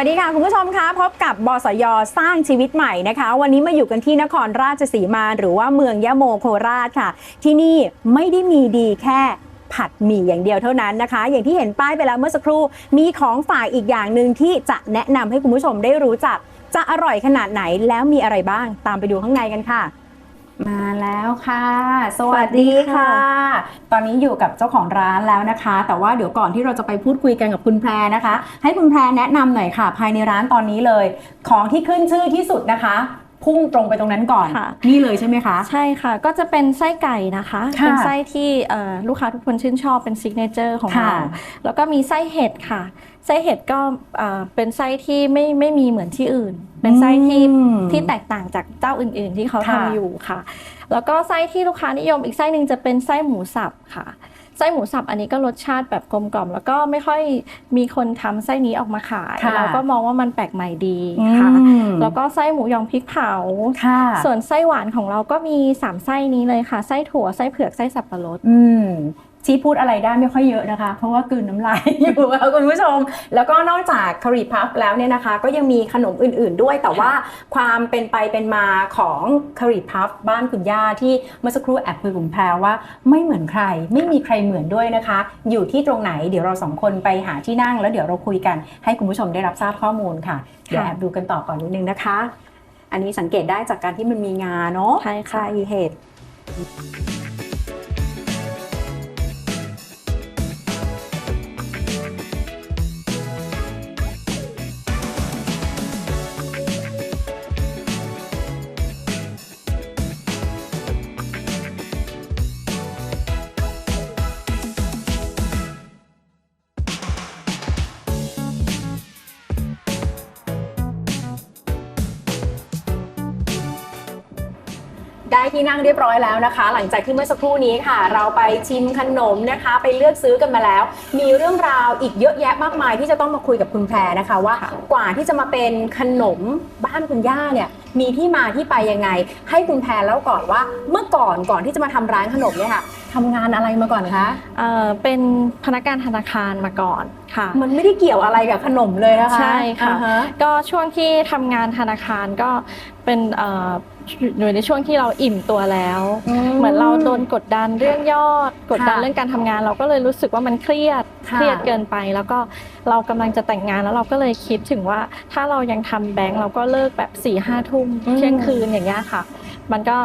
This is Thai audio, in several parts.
สวัสดีค่ะ คุณผู้ชมคะพบกับบสยสร้างชีวิตใหม่นะคะ วันนี้มาอยู่กันที่นครราชสีมาหรือว่าเมืองยะโมโคราชค่ะ ที่นี่ไม่ได้มีดีแค่ผัดหมี่อย่างเดียวเท่านั้นนะคะ อย่างที่เห็นป้ายไปแล้วเมื่อสักครู่ มีของฝากอีกอย่างหนึ่งที่จะแนะนำให้คุณผู้ชมได้รู้จัก จะอร่อยขนาดไหนแล้วมีอะไรบ้างตามไปดูข้างในกันค่ะ มาแล้วค่ะ สวัสดีค่ะ ตอนนี้อยู่กับเจ้าของร้านแล้วนะคะ แต่ว่าเดี๋ยวก่อนที่เราจะไปพูดคุยกันกับคุณแพรนะคะ ให้คุณแพรแนะนำหน่อยค่ะ ภายในร้านตอนนี้เลย ของที่ขึ้นชื่อที่สุดนะคะ พุ่งตรงไปตรงนั้นก่อนค่ะนี่เลยใช่ไหมคะ ใช่ค่ะ ก็จะเป็นไส้ไก่นะคะค่ะเป็นไส้ที่เอ่อลูกค้าทุกคนชื่นชอบเป็นซิกเนเจอร์ของค่ะเรา แล้วก็มีไส้เห็ดค่ะ ไส้เห็ดก็เอ่อเป็นไส้ที่ไม่ไม่มีเหมือนที่อื่น เป็นไส้ที่อืมที่แตกต่างจากเจ้าอื่น ๆ ที่เขาค่ะทำอยู่ค่ะ แล้วก็ไส้ที่ลูกค้านิยมอีกไส้หนึ่งจะเป็นไส้หมูสับค่ะไส้หมูสับอันนี้ก็รสชาติแบบกลมกล่อม แล้วก็ไม่ค่อยมีคนทำไส้นี้ออกมาขายค่ะเราก็มองว่ามันแปลกใหม่ดีค่ะอืมแล้วก็ไส้หมูยองพริกเผาค่ะส่วนไส้หวานของเราก็มี3ไส้นี้เลยค่ะไส้ถั่วไส้เผือกไส้สับปะรดอืม ชี้พูดอะไรได้ไม่ค่อยเยอะนะคะ เพราะว่ากลืนน้ำลายอยู่ค่ะคุณผู้ชม แล้วก็นอกจากคารีพัฟแล้วเนี่ยนะคะ ก็ยังมีขนมอื่น ๆ ด้วย แต่ว่าความเป็นไปเป็นมาของคารีพัฟบ้านคุณย่าที่เมื่อสักครู่แอบคุยกับคุณแพรว่าไม่เหมือนใคร ไม่มีใครเหมือนด้วยนะคะ อยู่ที่ตรงไหนเดี๋ยวเราสองคนไปหาที่นั่ง แล้วเดี๋ยวเราคุยกันให้คุณผู้ชมได้รับทราบข้อมูลค่ะเดี๋ยวแอบดูกันต่อก่อนนิดนึงนะคะ อันนี้สังเกตได้จากการที่มันมีงาเนาะใช่ค่ะเห็ด นั่งเรียบร้อยแล้วนะคะ หลังจากที่เมื่อสักครู่นี้ค่ะ เราไปชิมขนมนะคะ ไปเลือกซื้อกันมาแล้ว มีเรื่องราวอีกเยอะแยะมากมายที่จะต้องมาคุยกับคุณแพรนะคะ ว่าค่ะกว่าที่จะมาเป็นขนมบ้านคุณย่าเนี่ยมีที่มาที่ไปยังไง ให้คุณแพรแล้วก่อนว่าเมื่อก่อนก่อนที่จะมาทำร้านขนมเนี่ยค่ะทำงานอะไรมาก่อนคะเอ่อเป็นพนักงานธนาคารมาก่อนค่ะ มันไม่ได้เกี่ยวอะไรกับขนมเลยนะคะใช่ค่ะอ่าฮก็ช่วงที่ทำงานธนาคารก็เป็นเอ่ออยู่ในช่วงที่เราอิ่มตัวแล้ว เหมือนเราโดนกดดันเรื่องยอด กดดันค่ะเรื่องการทำงาน เราก็เลยรู้สึกว่ามันเครียดค่ะเครียดเกินไป แล้วก็เรากำลังจะแต่งงานแล้วเราก็เลยคิดถึงว่า ถ้าเรายังทำแบงก์เราก็เลิกแบบ4ี่ห้าทุ่มอืมเที่ยงคืนอย่างเงี้ยค่ะ มันก็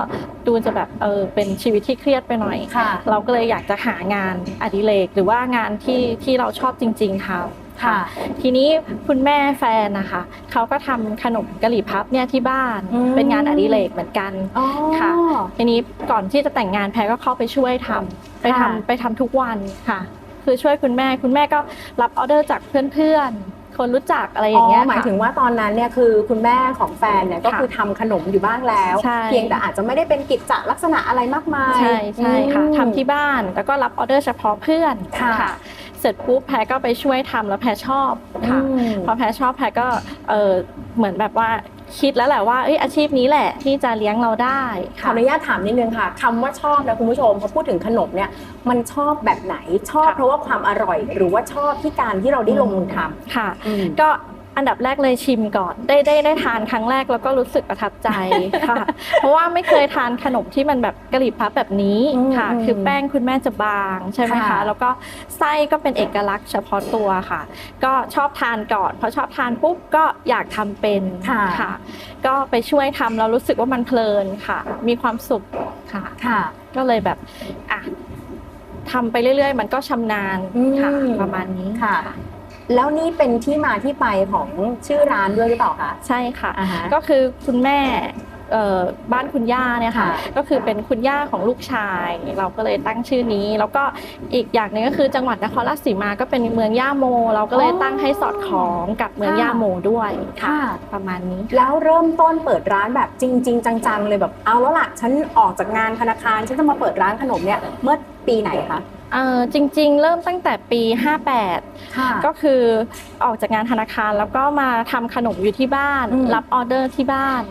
ดูจะแบบเออเป็นชีวิตที่เครียดไปหน่อยค่ะเราก็เลยอยากจะหางานอดิเรกหรือว่างานที่ที่เราชอบจริง ๆค่ะ ค่ะ ทีนี้คุณแม่แฟนนะคะเขาก็ทำขนมกะหรี่พับเนี่ยที่บ้านอืมเป็นงานอดิเรกเหมือนกันอ๋อค่ะ ทีนี้ก่อนที่จะแต่งงานแพรก็เข้าไปช่วยทำไปทำค่ะไปทำทุกวันค่ะ คือช่วยคุณแม่คุณแม่ก็รับออเดอร์จากเพื่อนๆ คนรู้จักอะไรอย่างเงี้ยหมายค่ะถึงว่าตอนนั้นเนี่ยคือคุณแม่ของแฟนเนี่ยก็ค่ะคือทำขนมอยู่บ้างแล้วใช่เพียงแต่อาจจะไม่ได้เป็นกิจจลักษณะอะไรมากมาย ใช่ใช่ค่ะอืมทำที่บ้านแล้วก็รับออเดอร์เฉพาะเพื่อนค่ะเสร็จปุ๊บแพรก็ไปช่วยทำแล้วแพรชอบค่ะอืมพอแพรชอบแพรก็เออเหมือนแบบว่า คิดแล้วแหละว่าเอ้ยอาชีพนี้แหละที่จะเลี้ยงเราได้ขอค่ะอนุญาตถามนิดนึงค่ะคำว่าชอบนะคุณผู้ชมพอพูดถึงขนมเนี่ยมันชอบแบบไหนชอบค่ะเพราะว่าความอร่อย หรือว่าชอบที่การที่เราได้ลงมือทค่ะำอืมก็ อันดับแรกเลยชิมก่อน ได้ได้ได้ทานครั้งแรกแล้วก็รู้สึกประทับใจค่ะ เพราะว่าไม่เคยทานขนมที่มันแบบกะหรี่พับแบบนี้อืมค่ะอืมคือแป้งคุณแม่จะบางใช่ไหมค่ะคะ แล้วก็ไส้ก็เป็นเอกลักษณ์เฉพาะตัวค่ะ ก็ชอบทานก่อนพอชอบทานปุ๊บก็อยากทำเป็นค่ะ ก็ไปช่วยทำแล้วรู้สึกว่ามันเพลินค่ะ มีความสุขค่ะค่ะ ก็เลยแบบอะทำไปเรื่อยๆ มันก็ชำนาญค่ะอืมประมาณนี้ค่ะ แล้วนี่เป็นที่มาที่ไปของชื่อร้านด้วยหรือเปล่าคะใช่ค่ะ อ่าฮะ ก็คือคุณแม่เอ่อบ้านคุณย่าเนี่ยค่ะ ค่ะ ก็คือเป็นคุณย่าของลูกชาย เราก็เลยตั้งชื่อนี้ แล้วก็อีกอย่างหนึงก็คือจังหวัดนครราชสีมาก็เป็นเมืองย่าโม เราก็เลยตั้งให้สอดคล้องกับเมืองค่ะย่าโมด้วยค่ะค่ะ ประมาณนี้ แล้วเริ่มต้นเปิดร้านแบบจริง ๆ จังๆ เลยแบบเอาแล้วล่ะฉันออกจากงานธนาคารฉันจะมาเปิดร้านขนมเนี่ยเมื่อปีไหนคะ เอ่อจริงๆ เริ่มตั้งแต่ปี58ค่ะก็คือออกจากงานธนาคารแล้วก็มาทำขนมอยู่ที่บ้าน อืมรับออเดอร์ที่บ้าน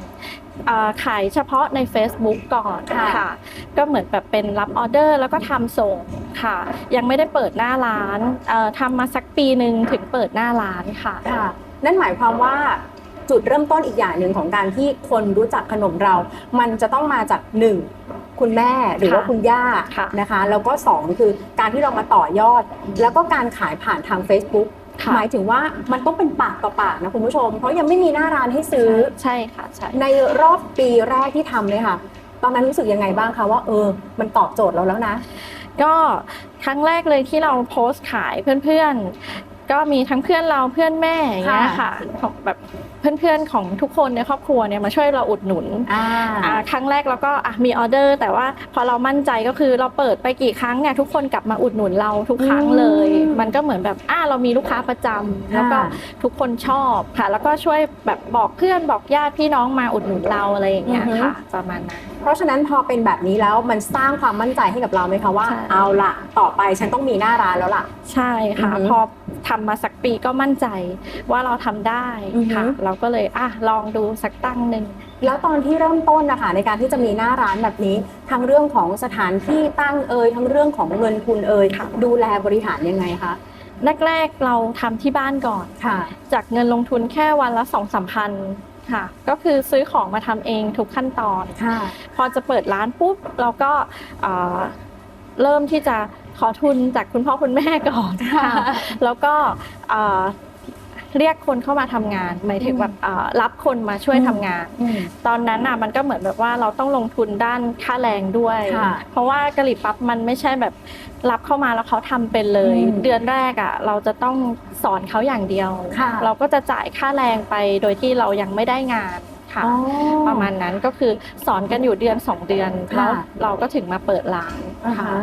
เอ่อขายเฉพาะใน Facebook ก่อนค่ะ ก็เหมือนแบบเป็นรับออเดอร์แล้วก็ทำส่งค่ะ ยังไม่ได้เปิดหน้าร้านเอ่อทำมาสักปีหนึ่งถึงเปิดหน้าร้านค่ะ ค่ะ นั่นหมายความว่า จุดเริ่มต้นอีกอย่างหนึ่งของการที่คนรู้จักขนมเรา มันจะต้องมาจากหนึ่งคุณแม่หรือว่าค่ะคุณย่าค่ะนะคะ แล้วก็สองคือการที่เรามาต่อยอด แล้วก็การขายผ่านทาง Facebook ค่ะหมายถึงว่ามันต้องเป็นปากต่อปากนะคุณผู้ชม เพราะยังไม่มีหน้าร้านให้ซื้อใช่ค่ะใช่ในรอบปีแรกที่ทำเลยค่ะ ตอนนั้นรู้สึกยังไงบ้างคะว่าเออ มันตอบโจทย์เราแล้วนะ ก็ครั้งแรกเลยที่เราโพสต์ขายเพื่อนๆ ก็มีทั้งเพื่อนเราเพื่อนแม่อย่างเงี้ยค่ะค่ะของแบบเพื่อนๆของทุกคนในครอบครัวเนี่ยมาช่วยเราอุดหนุนอ่าอ่าครั้งแรกเราก็อะมีออเดอร์ แต่ว่าพอเรามั่นใจก็คือเราเปิดไปกี่ครั้งเนี่ยทุกคนกลับมาอุดหนุนเราทุกครั้งเลยอืมมันก็เหมือนแบบอ่าเรามีลูกค้าประจำแล้วก็ค่ะทุกคนชอบค่ะ แล้วก็ช่วยแบบบอกเพื่อนบอกญาติพี่น้องมาอุดหนุนเราอะไรอย่างเงี้ยอือฮึค่ะประมาณนั้น เพราะฉะนั้นพอเป็นแบบนี้แล้วมันสร้างความมั่นใจให้กับเราไหมคะว่า ใช่ เอาละต่อไปฉันต้องมีหน้าร้านแล้วล่ะ ใช่ค่ะ อือฮึพอทำมาสักปีก็มั่นใจว่าเราทำได้อือฮึค่ะ เราก็เลยอะลองดูสักตั้งหนึ่ง แล้วตอนที่เริ่มต้นนะคะในการที่จะมีหน้าร้านแบบนี้ทั้งเรื่องของสถานที่ตั้งเอ่ยทั้งเรื่องของเงินทุนเอ่ยค่ะ ดูแลบริหารยังไงคะแรกๆเราทำที่บ้านก่อน ค่ะ จากเงินลงทุนแค่วันละสองสามพัน ค่ะ ก็คือซื้อของมาทำเองทุกขั้นตอน ค่ะ พอจะเปิดร้านปุ๊บเราก็เอ่อเริ่มที่จะขอทุนจากคุณพ่อคุณแม่ก่อนค่ะ แล้วก็เอ่อ เรียกคนเข้ามาทำงานหมายถึงแบบเอ่อรับคนมาช่วยทำงานอืมตอนนั้นน่ะมันก็เหมือนแบบว่าเราต้องลงทุนด้านค่าแรงด้วยค่ะเพราะว่ากะหรี่ปั๊บมันไม่ใช่แบบรับเข้ามาแล้วเขาทำเป็นเลยอืมเดือนแรกอะเราจะต้องสอนเขาอย่างเดียวค่ะเราก็จะจ่ายค่าแรงไปโดยที่เรายังไม่ได้งานค่ะอ๋อประมาณนั้นก็คือสอนกันอยู่เดือนสองเดือนค่ะแล้วเราก็ถึงมาเปิดร้านอ่าค่ะฮะ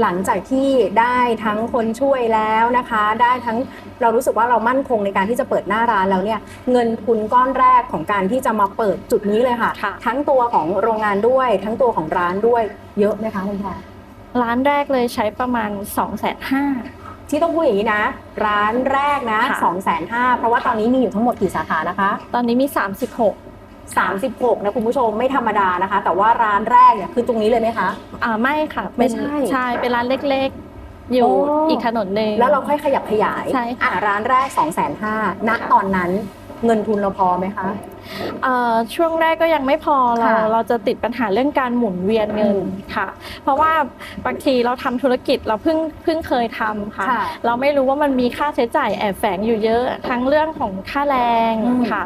หลังจากที่ได้ทั้งคนช่วยแล้วนะคะ ได้ทั้งเรารู้สึกว่าเรามั่นคงในการที่จะเปิดหน้าร้านแล้วเนี่ยเงินทุนก้อนแรกของการที่จะมาเปิดจุดนี้เลยค่ะค่ะทั้งตัวของโรงงานด้วย ทั้งตัวของร้านด้วยเยอะไหมคะคุณแพรร้านแรกเลยใช้ประมาณ2องแสนห้าที่ต้องพูดอย่างนี้นะ ร้านแรกนะค่ะ2 5 0 0 0เพราะว่าตอนนี้มีอยู่ทั้งหมดกี่สาขานะคะ ตอนนี้มี 36 36 นะคุณผู้ชมไม่ธรรมดานะคะ แต่ว่าร้านแรกเนี่ยคือตรงนี้เลยไหมคะ อ่าไม่ค่ะไม่เป็นใช่ ใช่เป็นร้านเล็กๆ อยู่โอ้อีกถนนหนึ่ง แล้วเราค่อยขยับขยายใช่ค่ะ อะร้านแรก 2 5 0 0 0ณตอนนั้น เงินทุนเราพอไหมคะเอ่อช่วงแรกก็ยังไม่พอเราค่ะเราจะติดปัญหาเรื่องการหมุนเวียนเงินอืมค่ะ เพราะว่าบางทีเราทำธุรกิจเราเพิ่งเพิ่งเคยทำค่ะค่ะ เราไม่รู้ว่ามันมีค่าใช้จ่ายแอบแฝงอยู่เยอะทั้งเรื่องของค่าแรงอืมค่ะ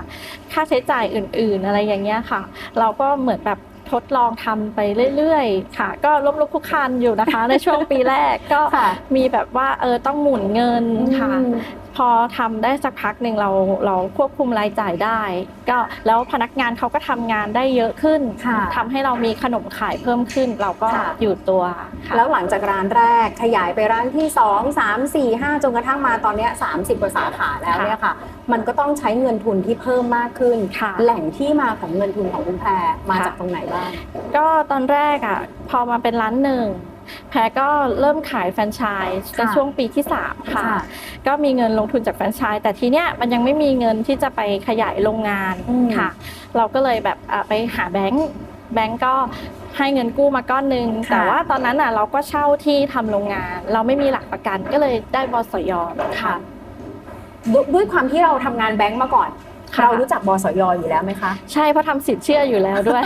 ค่าใช้จ่ายอื่น ๆ อะไรอย่างเงี้ยค่ะ เราก็เหมือนแบบทดลองทำไปเรื่อยๆ ค่ะ ก็ล้มลุกคลุกคลานอยู่นะคะ ในช่วงปีแรกก็ค่ะมีแบบว่าเออต้องหมุนเงินค่ะอืม พอทำได้สักพักหนึ่งเราเราควบคุมรายจ่ายได้ ก็แล้วพนักงานเขาก็ทำงานได้เยอะขึ้นค่ะทำให้เรามีขนมขายเพิ่มขึ้น เราก็ค่ะอยู่ตัวค่ะแล้วหลังจากร้านแรกขยายไปร้านที่ 2 3 4 5 จนกระทั่งมาตอนเนี้ย30กว่าสาขาแล้วเนี่ยค่ะ มันก็ต้องใช้เงินทุนที่เพิ่มมากขึ้นค่ะแหล่งที่มาของเงินทุนของคุณแพรมาค่ะจากตรงไหนบ้างก็ตอนแรกอะพอมาเป็นร้านหนึ่ง แพรก็เริ่มขายแฟรนไชส์ในค่ะช่วงปีที่3ค่ะค่ะ ก็มีเงินลงทุนจากแฟรนไชส์แต่ทีเนี้ยมันยังไม่มีเงินที่จะไปขยายโรงงานอืมค่ะ เราก็เลยแบบอะไปหาแบงก์แบงก์ก็ให้เงินกู้มาก้อนหนึ่งค่ะแต่ว่าตอนนั้นอะเราก็เช่าที่ทำโรงงาน เราไม่มีหลักประกันก็เลยได้บสยค่ะ ด้วยด้วยความที่เราทำงานแบงก์มาก่อน ค่ะ เรารู้จักบสยอยู่แล้วไหมคะใช่เพราะทำสินเชื่ออยู่แล้วด้วย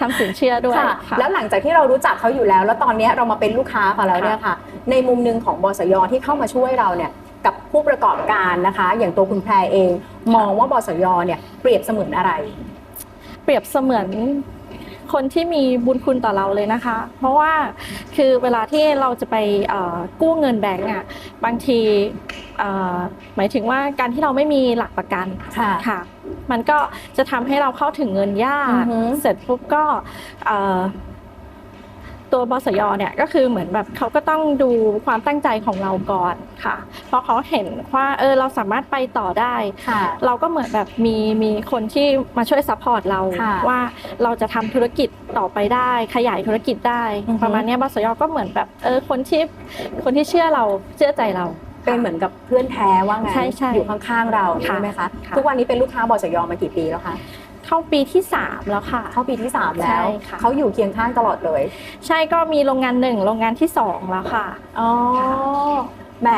ทำสินเชื่อด้วยค่ะค่ะ แล้วหลังจากที่เรารู้จักเขาอยู่แล้ว แล้วตอนเนี้ยเรามาเป็นลูกค้าเขาแล้วเนี่ยค่ะ ในมุมหนึ่งของบสยที่เข้ามาช่วยเราเนี่ยกับผู้ประกอบการนะคะ อย่างตัวคุณแพรเอง มองว่าบสยเนี่ยเปรียบเสมือนอะไร เปรียบเสมือน คนที่มีบุญคุณต่อเราเลยนะคะ เพราะว่าคือเวลาที่เราจะไปเอ่อกู้เงินแบงก์อะบางทีเอ่อหมายถึงว่าการที่เราไม่มีหลักประกันค่ะค่ะมันก็จะทำให้เราเข้าถึงเงินยาอืกอฮึเสร็จปุ๊บก็เอ่อ ตัวบสยเนี่ยก็คือเหมือนแบบเขาก็ต้องดูความตั้งใจของเราก่อนค่ะ เพราะเขาเห็นว่าเออเราสามารถไปต่อได้ค่ะเราก็เหมือนแบบมีมีคนที่มาช่วยซัพพอร์ตเราค่ะว่าเราจะทำธุรกิจต่อไปได้ขยายธุรกิจได้อือฮึประมาณเนี้ยบสยก็เหมือนแบบเออคนที่คนที่เชื่อเราเชื่อใจเราเป็นเหมือนกับเพื่อนแท้ว่าไงใช่ใช่อยู่ข้างๆเราค่ะใช่ไหมคะค่ะทุกวันนี้เป็นลูกค้าบสยมากี่ปีแล้วคะ เข้าปีที่ 3 แล้วค่ะ เข้าปีที่ 3 แล้ใช่วค่ะ เขาอยู่เคียงข้างตลอดเลย ใช่ก็มีโรงงานหนึ่งโรงงานที่ 2 แล้วค่ะ อ๋อแหม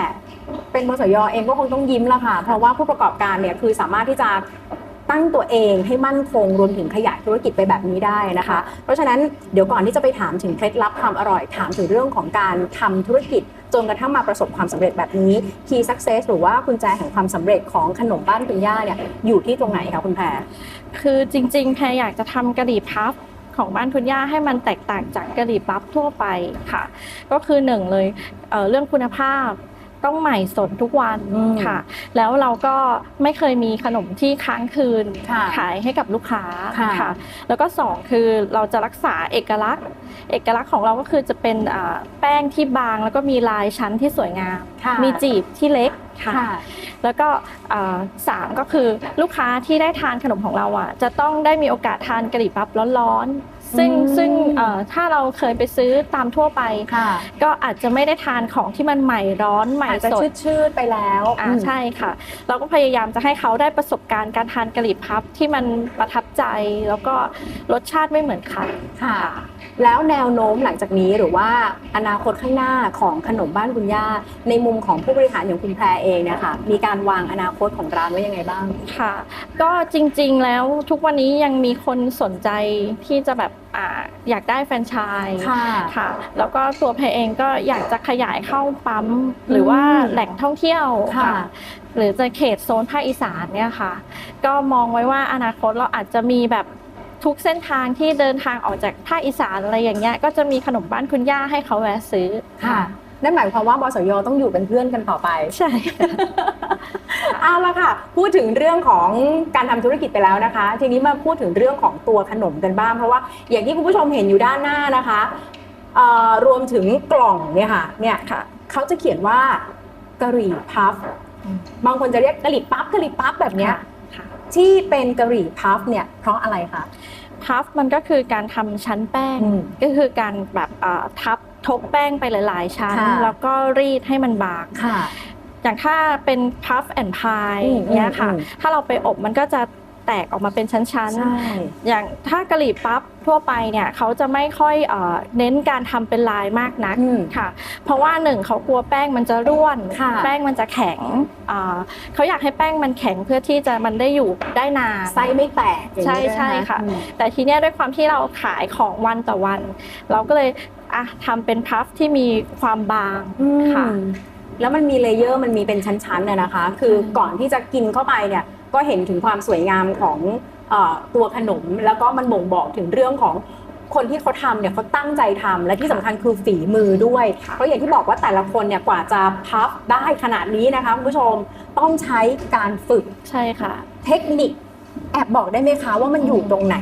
เป็นบสยเองก็คงต้องยิ้มละค่ะ เพราะว่าผู้ประกอบการเนี่ยคือสามารถที่จะตั้งตัวเองให้มั่นคงรวมถึงขยายธุรกิจไปแบบนี้ได้นะคะ เพราะฉะนั้นเดี๋ยวก่อนที่จะไปถามถึงเคล็ดลับความอร่อยถามถึงเรื่องของการทำธุรกิจ จนกระทั่งมาประสบความสำเร็จแบบนี้ Key Success หรือว่ากุญแจแห่งความสำเร็จของขนมบ้านคุณย่าเนี่ยอยู่ที่ตรงไหนคะคุณแพรคือจริง ๆ แพรอยากจะทำกะหรี่พับของบ้านคุณย่าให้มันแตกต่างจากกะหรี่ปั๊บทั่วไปค่ะ ก็คือหนึ่งเลยเเรื่องคุณภาพ ต้องใหม่สดทุกวันอืมค่ะ แล้วเราก็ไม่เคยมีขนมที่ค้างคืนค่ะขายให้กับลูกค้าค่ะ แล้วก็สองคือเราจะรักษาเอกลักษณ์ เอกลักษณ์ของเราก็คือจะเป็นอ่าแป้งที่บางแล้วก็มีลายชั้นที่สวยงามค่ะมีจีบที่เล็กค่ะค่ะแล้วก็อ่าสามก็คือลูกค้าที่ได้ทานขนมของเราอะจะต้องได้มีโอกาสทานกะหรี่ปั๊บร้อนๆ ซึ่งอืมซึ่งเอ่อถ้าเราเคยไปซื้อตามทั่วไปค่ะก็อาจจะไม่ได้ทานของที่มันใหม่ร้อนใหม่อาจจะสดชืดๆไปแล้วอ่าใช่ค่ะ เราก็พยายามจะให้เขาได้ประสบการณ์การทานกะหรี่พับที่มันประทับใจแล้วก็รสชาติไม่เหมือนใครค่ะ แล้วแนวโน้มหลังจากนี้หรือว่าอนาคตข้างหน้าของขนมบ้านคุณย่า ในมุมของผู้บริหารอย่างคุณแพรเองเนะคะมีการวางอนาคตของร้านไว้ยังไงบ้างค่ะ ก็จริงๆแล้วทุกวันนี้ยังมีคนสนใจที่จะแบบอ่าอยากได้แฟรนไชส์ค่ะค่ะแล้วก็ตัวเพเองก็อยากจะขยายเข้าปั๊ม หรือว่าอืมแหล่งท่องเที่ยวค่ะหรือจะเขตโซนภาคอีสานเนี่ยค่ะ ก็มองไว้ว่าอนาคตเราอาจจะมีแบบ ทุกเส้นทางที่เดินทางออกจากภาคอีสานอะไรอย่างเงี้ยก็จะมีขนมบ้านคุณย่าให้เขาแวะซื้อค่ะนั่นหมายความว่าบสยต้องอยู่เป็นเพื่อนกันต่อไป ใช่เอาละค่ะ พูดถึงเรื่องของการทำธุรกิจไปแล้วนะคะ ทีนี้มาพูดถึงเรื่องของตัวขนมกันบ้างเพราะว่าอย่างที่คุณผู้ชมเห็นอยู่ด้านหน้านะคะเอ่อรวมถึงกล่องเนี่ยค่ะเนี่ยค่ะเขาจะเขียนว่ากะหรี่พัฟอืมบางคนจะเรียกกะหรี่ปั๊บกะหรี่ปั๊บแบบเนี้ยค่ะ ที่เป็นกะหรี่พัฟเนี่ยเพราะอะไรคะพัฟมันก็คือการทำชั้นแป้งอืมก็คือการแบบเอ่อทับทบแป้งไปหลายๆ ชั้นค่ะแล้วก็รีดให้มันบางค่ะอย่างถ้าเป็นพัฟแอนพายอืมอย่างเงี้ยค่ะอืมถ้าเราไปอบมันก็จะแตกออกมาเป็นชั้นใช่ๆอย่างถ้ากะหรี่ปั๊บ ทั่วไปเนี่ยเขาจะไม่ค่อยเอ่อเน้นการทำเป็นลายมากนักอืมค่ะ เพราะว่าหนึ่งเขากลัวแป้งมันจะร่วนค่ะแป้งมันจะแข็งอ่าเขาอยากให้แป้งมันแข็งเพื่อที่จะมันได้อยู่ได้นานไส้ไม่แตกอย่างนี้ใช่ด้วยนใช่ค่ะอืมแต่ทีเนี้ยด้วยความที่เราขายของวันต่อวัน เราก็เลยอะทำเป็นพัฟที่มีความบางค่ะอืมแล้วมันมีเลเยอร์มันมีเป็นชั้นๆน่ะนะคะ คือก่อนที่จะกินเข้าไปเนี่ยก็เห็นถึงความสวยงามของเออ ตัวขนม แล้วก็มันบ่งบอกถึงเรื่องของคนที่เขาทำเนี่ยเขาตั้งใจทำและที่สำคัญคือฝีมือด้วย เพราะอย่างที่บอกว่าแต่ละคนเนี่ยกว่าจะพับได้ขนาดนี้นะคะคุณผู้ชมต้องใช้การฝึกใช่ค่ะ เทคนิคแอบบอกได้ไหมคะว่ามันอยู่ตรงไหน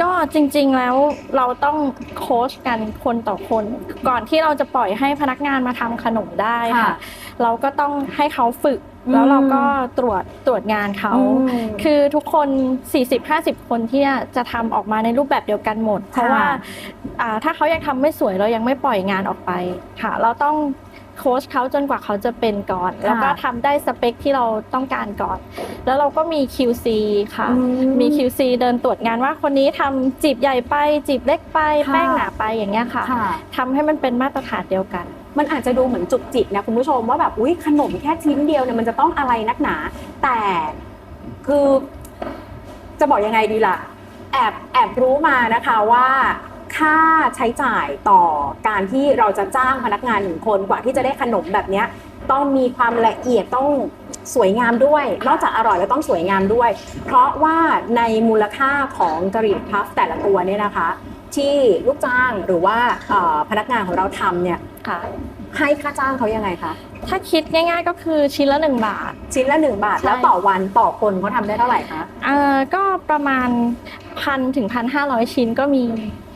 ก็จริงๆแล้วเราต้องโค้ชกันคนต่อคน ก่อนที่เราจะปล่อยให้พนักงานมาทำขนมได้ค่ะค่ะเราก็ต้องให้เขาฝึกอืม แล้วเราก็ตรวจตรวจงานเขาอืมคือทุกคน 40-50 คนที่จะทำออกมาในรูปแบบเดียวกันหมด เพราะว่าอ่าถ้าเขายังทำไม่สวยเรายังไม่ปล่อยงานออกไปค่ะ เราต้องโค้ชเขาจนกว่าเขาจะเป็นก่อน แล้วก็ทำได้สเปคที่เราต้องการก่อน แล้วเราก็มี QC ค่ะอืมมี QC เดินตรวจงานว่าคนนี้ทำจีบใหญ่ไปจีบเล็กไปค่ะแป้งหนาไปอย่างเงี้ยค่ะค่ะทำให้มันเป็นมาตรฐานเดียวกัน มันอาจจะดูเหมือนจุกจิกนะคุณผู้ชมว่าแบบอุ้ยขนมแค่ชิ้นเดียวเนี่ยมันจะต้องอะไรนักหนา แต่คือจะบอกยังไงดีล่ะ แอบแอบรู้มานะคะว่าค่าใช้จ่ายต่อการที่เราจะจ้างพนักงานหนึ่งคนกว่าที่จะได้ขนมแบบเนี้ยต้องมีความละเอียดต้องสวยงามด้วย นอกจากอร่อยแล้วต้องสวยงามด้วย เพราะว่าในมูลค่าของกะหรี่พัฟแต่ละตัวเนี่ยนะคะ ที่ลูกจ้างหรือว่าเอ่อพนักงานของเราทำเนี่ยค่ะให้ค่าจ้างเขายังไงคะถ้าคิดง่าย ๆ ก็คือชิ้นละ 1 บาท ชิ้นละ 1 บาทใช่แล้วต่อวันต่อคนเขาทำได้เท่าไหร่คะเอ่อก็ประมาณพันถึงพันห้าร้อยชิ้นก็มี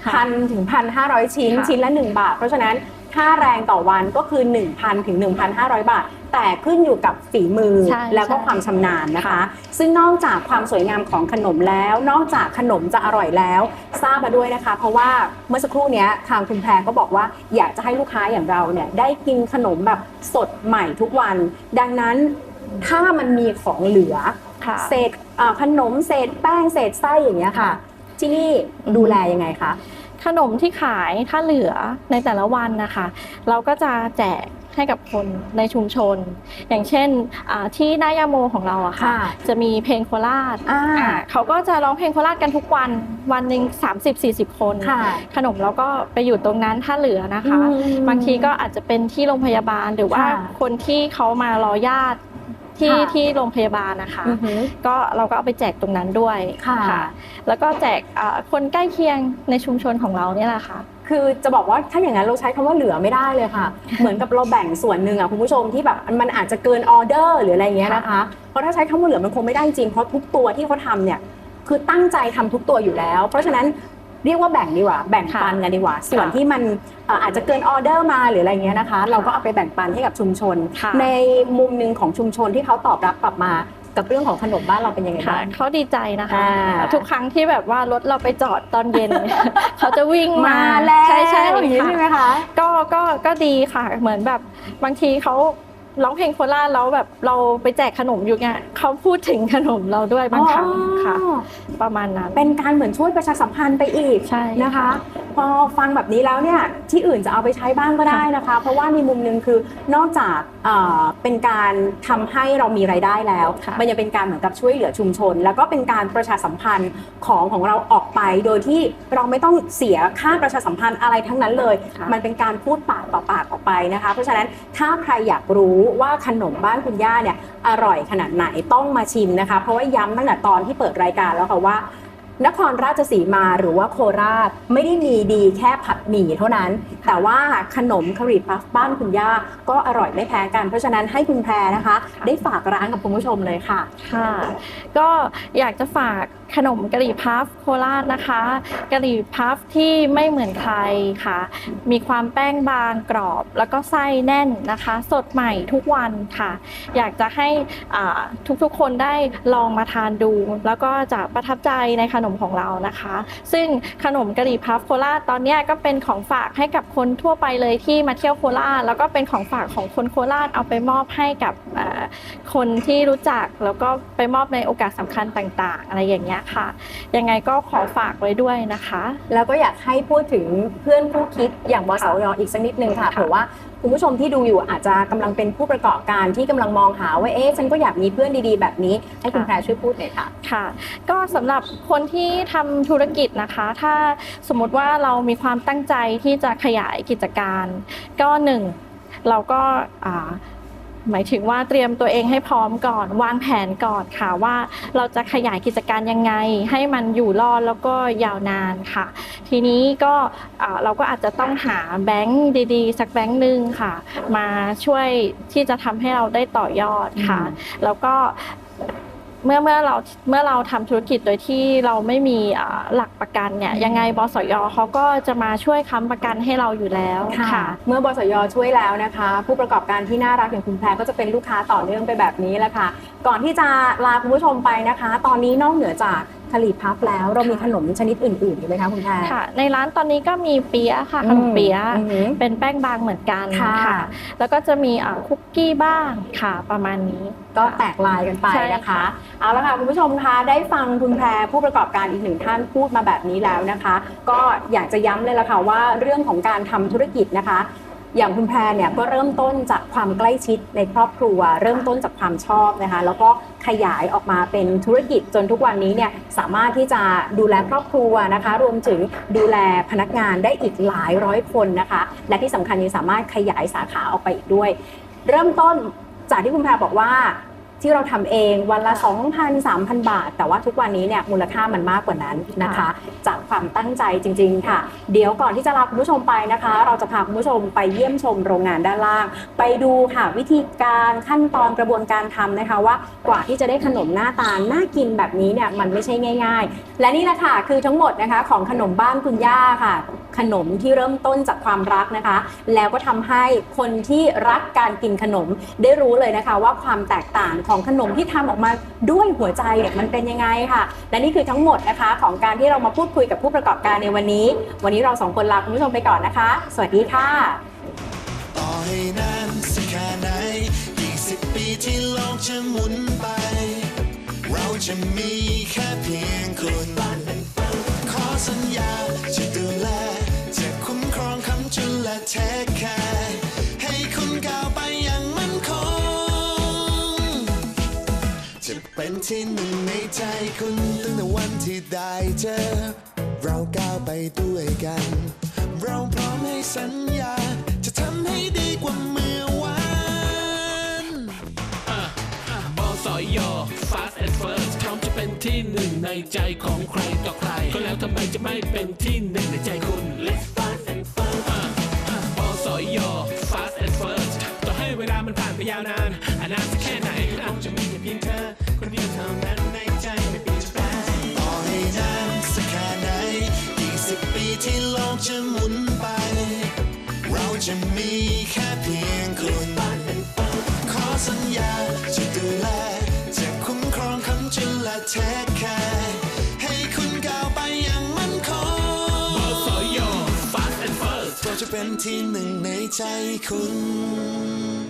ค่ะพันถึงพันห้าร้อยชิ้นค่ะชิ้นละ 1 บาท เพราะฉะนั้นค่าแรงต่อวันก็คือ 1,000ถึง1,500 บาท แต่ขึ้นอยู่กับฝีมือใช่แล้วก็ใช่ ความชำนาญนะคะค่ะซึ่งนอกจากความสวยงามของขนมแล้ว นอกจากขนมจะอร่อยแล้ว ทราบมาด้วยนะคะ เพราะว่าเมื่อสักครู่เนี้ยทางคุณแพรก็บอกว่าอยากจะให้ลูกค้าอย่างเราเนี่ยได้กินขนมแบบสดใหม่ทุกวัน ดังนั้นถ้ามันมีของเหลือ ค่ะ เศษเอ่อขนมเศษแป้งเศษไส้อย่างเงี้ยค่ะค่ะ ที่นี่ดูแลยังไงคะ ขนมที่ขายถ้าเหลือในแต่ละวันนะคะ เราก็จะแจก ให้กับคนในชุมชน อย่างเช่นอ่าที่หน้ายาโมของเราอะค่ะค่ะ จะมีเพลงโคราชอ่าอ่าเขาก็จะร้องเพลงโคราชกันทุกวันวันหนึ่ง30-40 คนค่ะขนมเราก็ไปอยู่ตรงนั้นถ้าเหลือนะคะอืมบางทีก็อาจจะเป็นที่โรงพยาบาลหรือว่าค่ะคนที่เขามารอญาติที่ค่ะที่โรงพยาบาลนะคะอือหือก็เราก็เอาไปแจกตรงนั้นด้วยค่ะ แล้วก็แจกอ่าคนใกล้เคียงในชุมชนของเราเนี่ยแหละค่ะ คือจะบอกว่าถ้าอย่างนั้นเราใช้คำว่าเหลือไม่ได้เลยค่ะ เหมือนกับเราแบ่งส่วนหนึ่งอะคุณผู้ชมที่แบบมันอาจจะเกินออเดอร์หรืออะไรเงี้ยนะคะเพราะถ้าใช้คำว่าเหลือมันคงไม่ได้จริงเพราะทุกตัวที่เขาทำเนี่ยคือตั้งใจทำทุกตัวอยู่แล้ว เพราะฉะนั้นเรียกว่าแบ่งดีกว่า แบ่งปันกันดีกว่า ส่วนที่มันเอ่ออาจจะเกินออเดอร์มาหรืออะไรเงี้ยนะคะ เราก็เอาไปแบ่งปันให้กับชุมชนค่ะในมุมหนึ่งของชุมชนที่เขาตอบรับกลับมา กับเรื่องของขนมบ้านเราเป็นยังไงค่ะบ้าง เขาดีใจนะคะ อ่าทุกครั้งที่แบบว่ารถเราไปจอดตอนเย็น เขาจะวิ่งมามาแล้วใช่ใช่อย่างนี้ค่ะ ใช่ไหมคะ ก็ก็ก็ดีค่ะ เหมือนแบบบางทีเขา ร้องเพลงโคราชแล้วแบบเราไปแจกขนมอยู่เนี่ยเขาพูดถึงขนมเราด้วยบางครั้งค่ะอ๋อประมาณนั้น เป็นการเหมือนช่วยประชาสัมพันธ์ไปอีกใช่นะคะ พอฟังแบบนี้แล้วเนี่ยที่อื่นจะเอาไปใช้บ้างก็ได้นะคะ เพราะว่าในมุมหนึงคือนอกจากเอ่อเป็นการทำให้เรามีรายได้แล้วค่ะมันยังเป็นการเหมือนกับช่วยเหลือชุมชน แล้วก็เป็นการประชาสัมพันธ์ของของเราออกไป โดยที่เราไม่ต้องเสียค่าประชาสัมพันธ์อะไรทั้งนั้นเลยค่ะมันเป็นการพูดปากต่อปากออกไปนะคะ เพราะฉะนั้นถ้าใครอยากรู้ว่าขนมบ้านคุณย่าเนี่ยอร่อยขนาดไหนต้องมาชิมนะคะ เพราะว่าย้ำตั้งแต่ตอนที่เปิดรายการแล้วค่ะว่านครราชสีมาหรือว่าโคราชไม่ได้มีดีแค่ผัดหมี่เท่านั้น แต่ว่าขนมคารีพัฟบ้านคุณย่าก็อร่อยไม่แพ้กัน เพราะฉะนั้นให้คุณแพรนะคะ ได้ฝากร้านกับคุณผู้ชมเลยค่ะ ค่ะ ก็อยากจะฝาก ขนมกะหรี่พัฟโคราชนะคะกะหรี่พัฟที่ไม่เหมือนใครค่ะ มีความแป้งบางกรอบ แล้วก็ไส้แน่นนะคะ สดใหม่ทุกวันค่ะ อยากจะให้ทุกๆคนได้ลองมาทานดู แล้วก็จะประทับใจในขนมของเรานะคะ ซึ่งขนมกะหรี่พัฟโคราชตอนนี้ก็เป็นของฝากให้กับคนทั่วไปเลยที่มาเที่ยวโคราชแล้วก็เป็นของฝากของคนโคราชเอาไปมอบให้กับคนที่รู้จักแล้วก็ไปมอบในโอกาสสำคัญต่าง ๆ อะไรอย่างเงี้ยค่ะ ยังไงก็ขอฝากไว้ด้วยนะคะ แล้วก็อยากให้พูดถึงเพื่อนผู้คิดอย่างบสวยอีกสักนิดนึงค่ะค่ะเผื่อว่าคุณผู้ชมที่ดูอยู่อาจจะกำลังเป็นผู้ประกอบการที่กำลังมองหาว่าเอ๊ะฉันก็อยากมีเพื่อนดีๆ แบบนี้ ให้คุณแพรช่วยพูดหน่อยค่ะค่ะ ก็สำหรับคนที่ทำธุรกิจนะคะ ถ้าสมมติว่าเรามีความตั้งใจที่จะขยายกิจการ ก็หนึ่งเราก็อ่า หมายถึงว่าเตรียมตัวเองให้พร้อมก่อน วางแผนก่อนค่ะว่าเราจะขยายกิจการยังไง ให้มันอยู่รอดแล้วก็ยาวนานค่ะ ทีนี้ก็อ่าเราก็อาจจะต้องหาแบงค์ดีๆ สักแบงค์หนึ่งค่ะ มาช่วยที่จะทำให้เราได้ต่อยอดค่ะ แล้วก็ เมื่อเมื่อเราเมื่อเราทำธุรกิจโดยที่เราไม่มีอ่าหลักประกันเนี่ยยังไงบสยเขาก็จะมาช่วยค้ำประกันให้เราอยู่แล้วค่ะ เมื่อบสยช่วยแล้วนะคะ ผู้ประกอบการที่น่ารักอย่างคุณแพรก็จะเป็นลูกค้าต่อเนื่องไปแบบนี้แหละค่ะ ก่อนที่จะลาคุณผู้ชมไปนะคะ ตอนนี้นอกเหนือจาก ผลิตพับแล้ว เรามีขนมชนิดอื่นๆอีกไหมคะคุณแพรค่ะ ในร้านตอนนี้ก็มีเปี๊ยะค่ะขนมเปี๊ยะอือหือเป็นแป้งบางเหมือนกันค่ะ แล้วก็จะมีอ่าคุกกี้บ้างค่ะประมาณนี้ก็แตกลายกันไปใช่นะคะค่ะเอาละค่ะคุณผู้ชมคะได้ฟังคุณแพรผู้ประกอบการอีกหนึ่งท่านพูดมาแบบนี้แล้วนะคะ ก็อยากจะย้ำเลยละค่ะว่าเรื่องของการทำธุรกิจนะคะ อย่างคุณแพรเนี่ยก็เริ่มต้นจากความใกล้ชิดในครอบครัว เริ่มต้นจากความชอบนะคะแล้วก็ขยายออกมาเป็นธุรกิจจนทุกวันนี้เนี่ยสามารถที่จะดูแลครอบครัวนะคะ รวมถึงดูแลพนักงานได้อีกหลายร้อยคนนะคะ และที่สำคัญยังสามารถขยายสาขาออกไปอีกด้วย เริ่มต้นจากที่คุณแพรบอกว่า ที่เราทำเองวันละ 2,000 3,000 บาท แต่ว่าทุกวันนี้เนี่ยมูลค่ามันมากกว่านั้นนะคะค่ะจากความตั้งใจจริง ๆ ค่ะ เดี๋ยวก่อนที่จะลาคุณผู้ชมไปนะคะ เราจะพาคุณผู้ชมไปเยี่ยมชมโรงงานด้านล่าง ไปดูค่ะวิธีการขั้นตอนกระบวนการทำนะคะว่ากว่าที่จะได้ขนมหน้าตาน่ากินแบบนี้เนี่ยมันไม่ใช่ง่าย ๆ และนี่แหละค่ะคือทั้งหมดนะคะของขนมบ้านคุณย่าค่ะ ขนมที่เริ่มต้นจากความรักนะคะ แล้วก็ทำให้คนที่รักการกินขนมได้รู้เลยนะคะ ว่าความแตกต่างของขนมที่ทำออกมาด้วยหัวใจเนี่ยมันเป็นยังไงค่ะ และนี่คือทั้งหมดนะคะ ของการที่เรามาพูดคุยกับผู้ประกอบการในวันนี้ วันนี้เราสองคนลาคุณผู้ชมไปก่อนนะคะ สวัสดีค่ะต่อให้นานสักแค่ไหนยี่สิบปีที่โลกจะหมุนไป เราจะมีแค่เพียงคุณ สัญญาจะดูแลจะคุ้มครองคำจุลและเทคแคร์ให้คุณก้าวไปอย่างมั่นคง จะเป็นที่หนึ่งในใจคุณตั้งแต่วันที่ได้เจอ เราก้าวไปด้วยกัน เราพร้อมให้สัญญา จะทำให้ดีกว่าเมื่อ ร้อมจะเป็นที่หนึ่งในใจของใครต่อใคร ก็แล้วทำไมจะไม่เป็นที่หนึ่งในใจคุณ Let's fast and first อะอะบอสอยอ fast and first ต่อให้เวลามันผ่านไปยาวนานอานานสักแค่ไหนคงจะมีแค่เพียงเธอ คนเดียวเท่านั้นในใจไม่เปลี่ยนแปลงต่อให้นานสักแค่ไหนกี่สิบปีที่โลกจะหมุนไป เราจะมีแค่ เป็นที่หนึ่งในใจคุณ